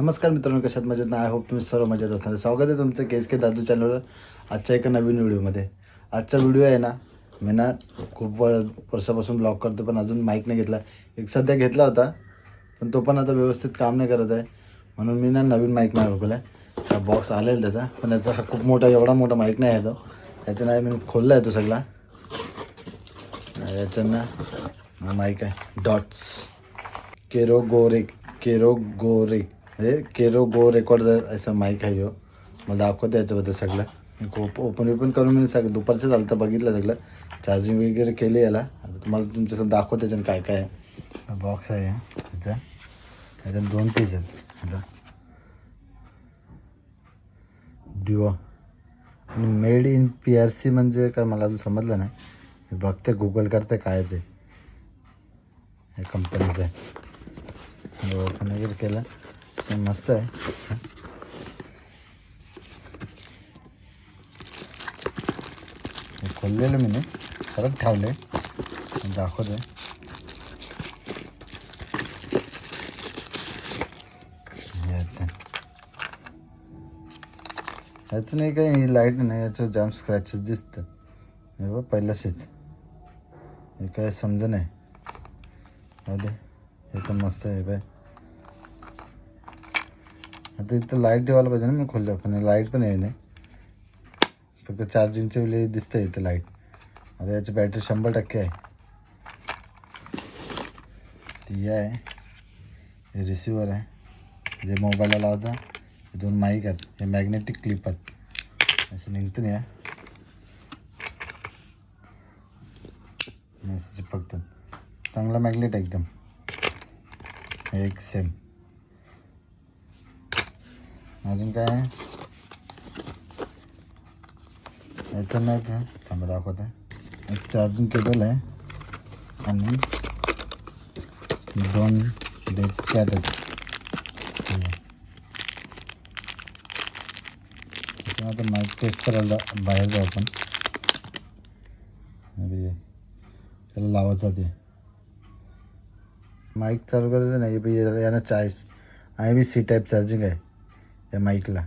नमस्कार मित्रांनो कशात मजेत? आय होप तुम्ही सर्व मजेत असणार. स्वागत आहे तुमचं केस के दादू चॅनलवर आजच्या एका नवीन व्हिडिओमध्ये. आजचा व्हिडिओ आहे ना मी ना खूप वर्षापासून ब्लॉग करतो पण अजून माईक नाही घेतला. एक सध्या घेतला होता पण तो पण आता व्यवस्थित काम नाही करत आहे. म्हणून मी ना नवीन माईक मागवला आहे. बॉक्स आलेला त्याचा पण याचा हा खूप मोठा एवढा मोठा माईक नाही आहे तो. त्याच्या नाही मी खोलला आहे तो सगळा. याच्यानं हा माईक आहे. डॉट्स केरो गोरे केरो गोरे म्हणजे केरो गो रेकॉर्ड असं माईक आहे हो मला दाखवतं याच्याबद्दल सगळं. खूप ओपन विपन करून मी सगळं दुपारचं झालं तर बघितलं सगळं. चार्जिंग वगैरे केली याला. आता तुम्हाला तुमच्यासोबत दाखवत त्याच्यानं काय काय आहे. बॉक्स आहे त्याचा त्याच्यात दोन पीस आहेत. डिओ आणि made in P R C म्हणजे काय मला अजून समजलं नाही. बघते गुगल करते काय ते. या कंपनीचं आहे. ओपन वगैरे केलं. मस्त आहे. हे खोललेलं मी नाही परत ठेवले दाखवते. हे याचं नाही काही लाइट नाही याचं जाम स्क्रॅचेस दिसतं. हे बघ पहिल्याशीच हे काय समज नाही. अरे हे पण मस्त आहे बाय. आता इथं लाइट ठेवायला पाहिजे ना मी खोललं. पण लाइट पण आहे नाही फक्त चार्जिंगच्या वेळी दिसतं इथं लाइट आता याची बॅटरी शंभर टक्के आहे. ती आहे. हे रिसिवर आहे. जे मोबाईलला लावता हे दोन माईक आहेत. हे मॅग्नेटिक क्लिप आहेत. असं निघतं नाही मेसेज फक्त. चांगला मॅग्नेट आहे एकदम. एक सेम अजून काय याचं नाही थांबा दाखवत एक चार्जिंग केबल आहे आणि दोन डेट कॅट आहेत आता माईक टेस्ट करायला बाहेर जाऊ आपण त्याला लावायचं ते माईक चालू करायचं नाही यानं चाळीस आहे बी सी टाईप चार्जिंग आहे या माईकला.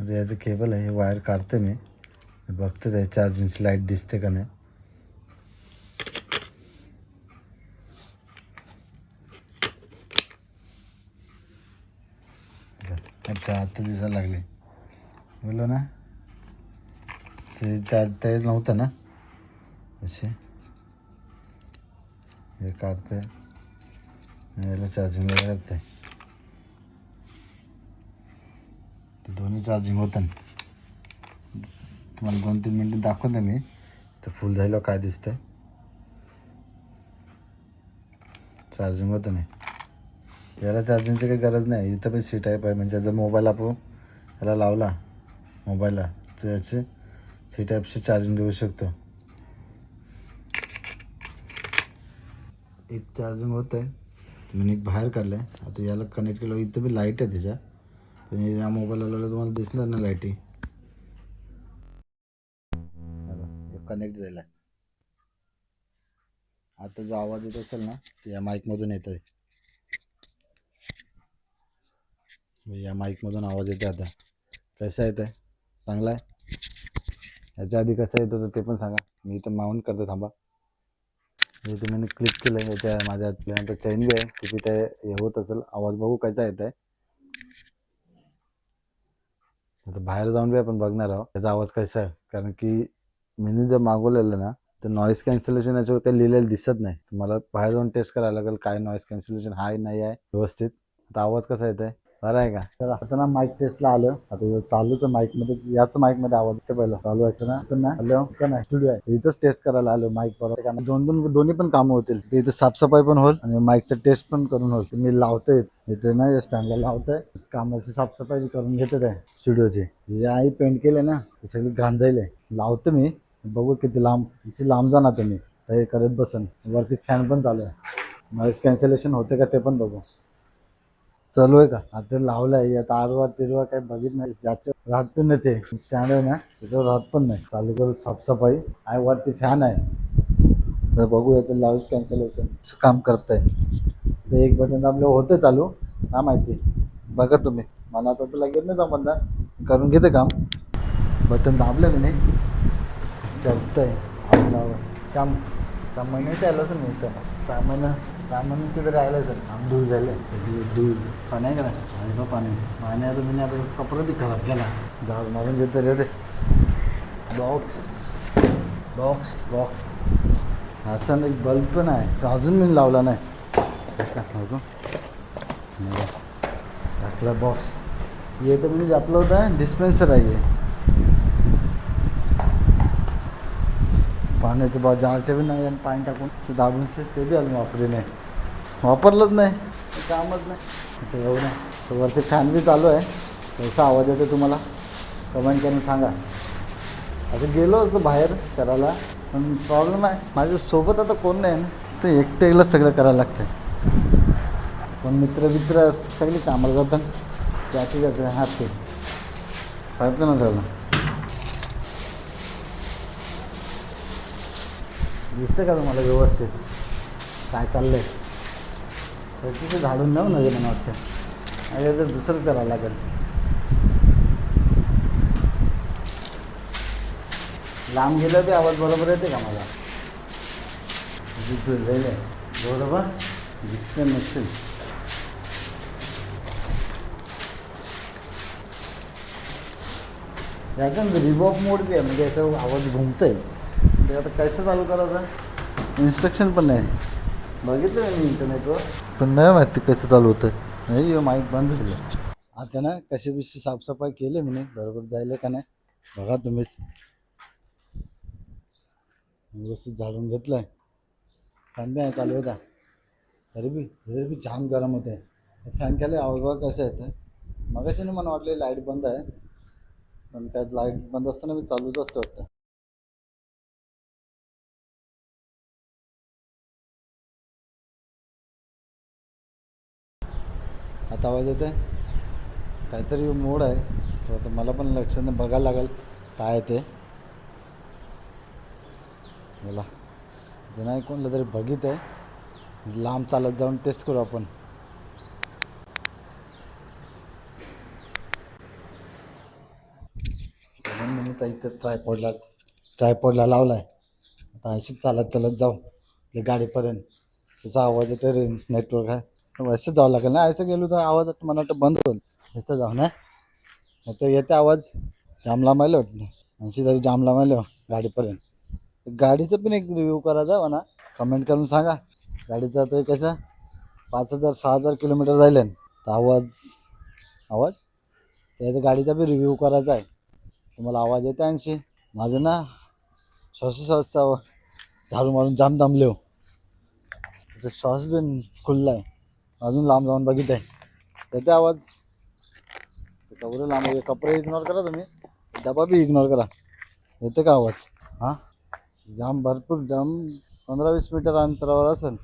आता याचं केबल आहे हे वायर काढते मी. बघते ते चार्जिंगची लाइट दिसते का नाही. अच्छा आता दिसायला लागले. बोललो ना? ते चार तयार नव्हतं ना? असे. हे काढते. याला चार्जिंग वगैरे लागते. ते चार्जिंग होतं तुम्हाला दोन तीन मिनटं द्या मी. तर फुल झालं काय दिसतंय? चार्जिंग होतं नाही. याला चार्जिंगची काही गरज नाही. इथं पण सी टाईप आहे. म्हणजे जर मोबाईल आपण याला लावला मोबाईलला तर याचे सी टाईपची चार्जिंग देऊ शकतो. एक चार्जिंग होत आहे मी एक बाहेर काढलं आहे आता याला कनेक्ट केलं इथं बी लाइट आहे त्याच्या या मोबाईलला लावलं तुम्हाला दिसणार ना लाईटी कनेक्ट झाला. आता जो आवाज येत असेल ना ते या माईकमधून येत आहे या माईकमधून आवाज येते आता. कसा येत आहे चांगला आहे? याच्या आधी कसा येत होतं ते पण सांगा. मी इथं माउंट करतो थांबा. हे तुम्ही क्लिक केलं आहे त्या माझ्या प्लॅनचं चैन बी आहे. तिथे ते हे होत असेल. आवाज बघू कसा येत आहे आता बाहेर जाऊन बी आपण बघणार आहोत. त्याचा आवाज कसा आहे? कारण की मी जर मागवलेलं ना तर नॉईस कॅन्सलेशन याच्यावर काही लिहिलेलं दिसत नाही. मला बाहेर जाऊन टेस्ट करायला लागेल काय नॉईस कॅन्सलेशन आहे नाही आहे व्यवस्थित. आता आवाज कसा येत आहे बरं आहे का? तर आता ना माईक टेस्टला आलं आता चालूच माईकमध्ये. याच माईकमध्ये आवाज येते पहिला. चालू आहे ना? पुन्हा ना हॅलो? का नाही? स्टुडिओ आहे. इथंच टेस्ट करायला आलो माईक बरोबर कारण दोन दोन दोन्ही पण कामं होतील. ते इथे साफसफाई पण होईल आणि माईकचं टेस्ट पण करून होईल. मी लावतोय. इथे ना या स्टँडला लावतोय. कामाची साफसफाई करून घेतो ते स्टुडिओची जे आई पेंट केले ना ते सगळी घाण जाईल लावतो मी. बघू किती लांब लांब जाणार तुम्ही तर हे करत बसन. वरती फॅन पण चालू आहे. नॉईस कॅन्सलेशन होते का ते पण बघू. चालू आहे का? आता लावलं आहे आता आरवा तिरवा काही बघित नाही. ज्याचं राहत पण नाही ते. स्टँड आहे ना त्याच्यावर राहत पण नाही. चालू करू साफसफाई. आहे वरती फॅन आहे. तर बघू याचं लाईव्ह कॅन्सलेशन काम करतंय. ते एक बटन आपलं होतं चालू. काय माहिती? बघा तुम्ही. मला आता तर लगेच नाही जमत करून घेते काम. बटन दाबलं मी नाही. करतंय आपलं काम सहा महिन्याचे आलं मी तर सामान्य महिना तर महिन्याचे तरी आलं असेल काम धूळ झाले. सगळी दूर पाणी करा आणि का पाणी. पाणी आता मी आता कपडा बी खराब केला. गाव मारून घेत रे ते. बॉक्स बॉक्स बॉक्स अचानक बल्ब पण आहे. तो अजून मी लावला नाही. टाकला का? टाकला बॉक्स हे तर म्हणजे जातलं होतं डिस्पेन्सर आहे पाण्याचं बा जाळ बी नाही आणि पाणी टाकून दाबून ते बी अजून वापरले नाही वापरलंच नाही. कामच नाही. ते एवढं तर वरती फॅन बी चालू आहे. कसा आवाज येतो तुम्हाला. कमेंट करून सांगा. आता गेलो असतो बाहेर करायला पण प्रॉब्लेम आहे. माझ्यासोबत आता कोण नाही ना ते एकटेलाच सगळं करायला लागतं पण मित्र मित्र असतात सगळी कामाला जातात. त्याचे जाते हात ते पाहिजे ना झालं. दिसतं का तुम्हाला व्यवस्थित? काय चाललं आहे तर तिथे झाडून नव ना मला वाटतं. आणि तर दुसरं करावं लागेल. लांब गेलं ते आवाज बरोबर येते का मला? फिरलेलं आहे. बरोबर? दिसतं नसेल. याच्यात रिबॉक मोड बी आहे म्हणजे याचा आवाज घुमतोय. ते आता कसं चालू करायचं इन्स्ट्रक्शन पण नाही. बघितलं मी इंटरनेटवर पण नाही माहिती कसं चालू होतं. नाही माईक बंद झालं. आता ना कशी बिशी साफसफाई केली मी बरोबर जायला का नाही? बघा तुम्हीच. व्यवस्थित झाडून घेतलंय. फॅन बी आहे चालू होता तरी बी तरी बी जाम गरम होते फॅन खाली आवाज कसं येतं मगाशी ना मला वाटलं लाइट बंद आहे. पण काय लाइट बंद असताना मी चालूच असतं वाटतं. आता आवाज येते काहीतरी मोड आहे. तो आता मला पण लक्षात बघायला लागेल काय आहे ते. याला ते नाही कोणलं तरी बघित आहे लांब चालत जाऊन टेस्ट करू आपण. म्हणून तर इथं ट्रायपॉडला ट्रायपॉडला लावला आहे आता अशीच चालत चालत जाऊ. गाडीपर्यंत. त्याचा आवाज येतो रेंज नेटवर्क आहे. असं जावं लागेल ना. असं गेलो तर आवाज मला तर बंद होईल. असं जाऊ ना. तर येते आवाज. जाम लांबायला वाटतं. ऐंशी तरी जाम लांबायला हो, गाडीपर्यंत. गाडीचं पण एक रिव्ह्यू करायचा म्हणा कमेंट करून सांगा. गाडीचा तर कसं? पाच हजार सहा हजार किलोमीटर जायला तर आवाज आवाज? त्याचा गाडीचा बी रिव्ह्यू करायचा आहे. तुम्हाला आवाज येते ऐंशी. माझं ना श्वास श्वासचा झाडू मारून जाम दमले हो. त्याचा श्वास बी खुल्ला आहे अजून लांब जाऊन बघित आहे येते आवाज कपडे लांब कपडे इग्नोर करा तुम्ही. डबा बी इग्नोर करा. येते का आवाज? हां? जाम भरपूर जाम पंधरा वीस मीटर अंतरावर असेल.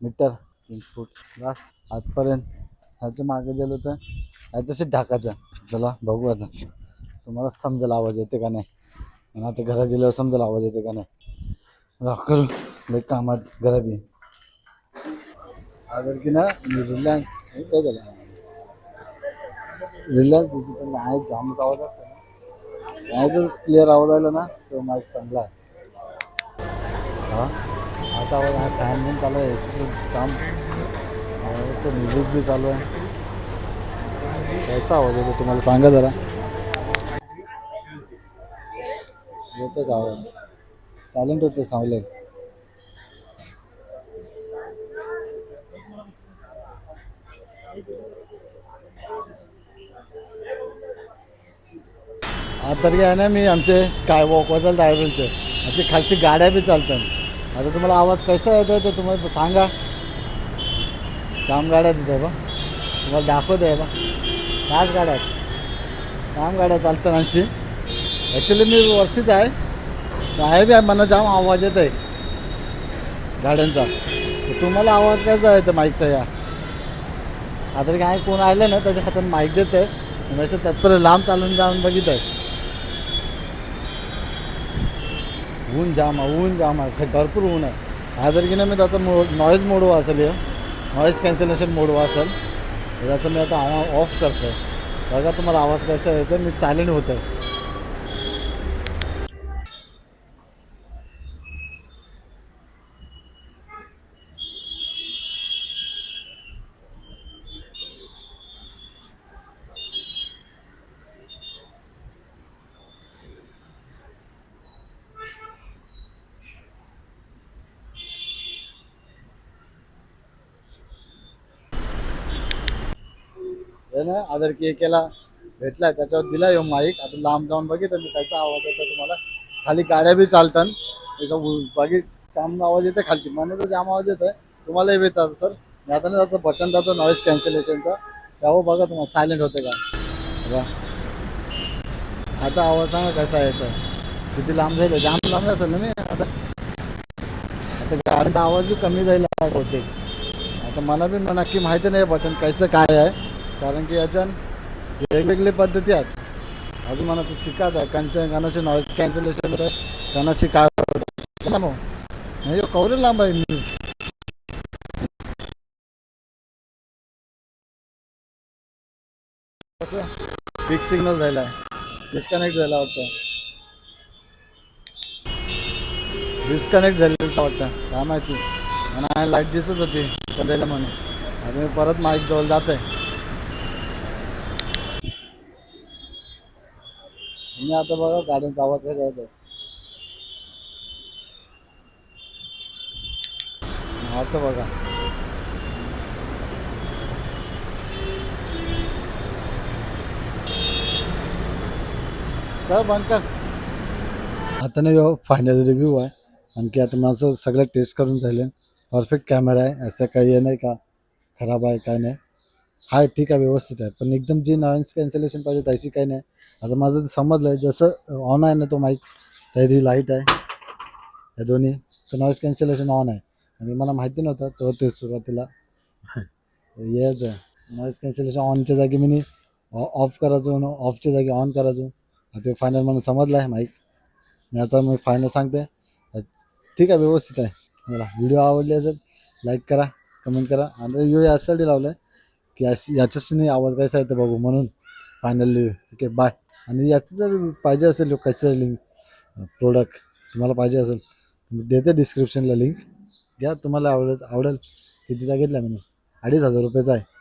मीटर तीन फूट. लास्ट आजपर्यंत ह्याच्या मागे गेलो तर ह्याच्याशी ढाकायचं. चला बघू आता. तुम्हाला समजेल आवाज येते का नाही. आणि आता घरात गेल्यावर समजेल आवाज येते का नाही. करू लई कामात. घरा बी. अगर की ना मी रिलायन्स हे काय झालं रिलायन्स डिजिटल आहे जामच आवाज असतो ना. नाही जर क्लिअर आवाज आला ना तो माईक चांगला आहे. हा? आता आवाज हा फॅन पण चालू आहे एसी जाम आवाज म्युझिक बी चालू आहे. कैसा आवाज येतो तुम्हाला? सांगा जरा. येतं का आवाज? सायलेंट होते चांगले आता तरी आहे ना मी आमचे स्काय वॉक वाचाल डायव्हरचे अशी खालची गाड्या बी चालतात. आता तुम्हाला आवाज कसा येतो ते तुम्हाला सांगा. काम गाड्या तिथे बा तुम्हाला दाखवतो आहे बा त्याच गाड्या आहेत. काम गाड्या चालतात आमची. ॲक्च्युली मी वरतीच आहे. आहे बी आहे मला जाम आवाज येत आहे गाड्यांचा तुम्हाला आवाज कसा येतो माईकचा या? आता काय कोण आलं ना त्याच्या हातात माईक देत आहे वैसे तत्पर लांब चालून जाऊन बघित आहे ऊन जाम आहे ऊन जाम आहे. भरपूर ऊन आहे. हा की मी त्याचा मो नॉईज मोडवा असेल नॉईज कॅन्सलेशन मोडवा असेल त्याचा मी आता ऑफ करतो बघा तुम्हाला आवाज कसा येतो मी सायलेंट आहे आहे आदर की केला भेटलाय त्याच्यावर दिला येऊ माईक. आता लांब जाऊन बघितलं मी त्याचा आवाज येतो तुम्हाला. खाली गाड्या बी चालतात. त्याच्या बाकी जाम आवाज येते खालती. મને तर जाम आवाज येतोय. तुम्हालाही भेटतात सर. मी आता ना त्याचं बटन जातो नॉईस कॅन्सलेशनचा त्यावर बघा तुम्हाला सायलेंट होते का? बघा. आता आवाज सांगा कसा येतो किती लांब जाईल? जाम लांब असेल ना मी आता आता गाडीचा आवाज बी कमी जाईल होते आता मला बी नक्की माहिती नाही बटन कसं काय आहे. कारण की याच्यान वेगवेगळे पद्धती आहेत. अजून मला ते शिकायचं आहे. कंच गाण्याचे नॉईज कॅन्सलेशन होतं. गाण्याशी काय होतं? नाही कवरे लांब आहे. मी कसं बिग सिग्नल झाला आहे. डिस्कनेक्ट झाला वाटतं. डिस्कनेक्ट झालेलं वाटतं. काय माहिती. आणि लाइट दिसत होती. बदलायला म्हणून आता मी परत माईक जवळ जात आहे मी आता बघा गाड्यांचा आवाज़ कसा येतो आता बघा काय बंद कर। आता नाही फायनल रिव्ह्यू आहे आणखी आता माझं सगळं टेस्ट करून झालं परफेक्ट कॅमेरा आहे असं काही नाही का, खराब आहे काय नाही। हाय ठीक आहे व्यवस्थित आहे. पण एकदम जी नॉईस कॅन्सलेशन पाहिजे तशी काही नाही. आता माझं समजलं आहे जसं ऑन आहे ना तो माईक त्याची लाइट आहे. या दोन्ही तर नॉईस कॅन्सलेशन ऑन आहे. आणि मला माहिती नव्हतं तो ते सुरुवातीला. येच नॉईस कॅन्सलेशन ऑनच्या जागी मी ऑफ करायचो ऑफच्या जागी ऑन करायचो. आता फायनल मला समजलं आहे माईक मी आता मी फायनल सांगते. ठीक आहे व्यवस्थित आहे. मला व्हिडिओ आवडले असेल लाईक करा कमेंट करा. आणि व्हिडिओ यासाठी लावला आहे की याची याच्याशी नाही आवाज कसा येतो बघू म्हणून फायनली ओके बाय आणि याचं जर पाहिजे असेल कसं लिंक प्रोडक्ट तुम्हाला पाहिजे असेल देते डिस्क्रिप्शनला लिंक घ्या तुम्हाला आवडेल आवडेल कितीचा घेतला मी? अडीच हजार रुपयाचा आहे.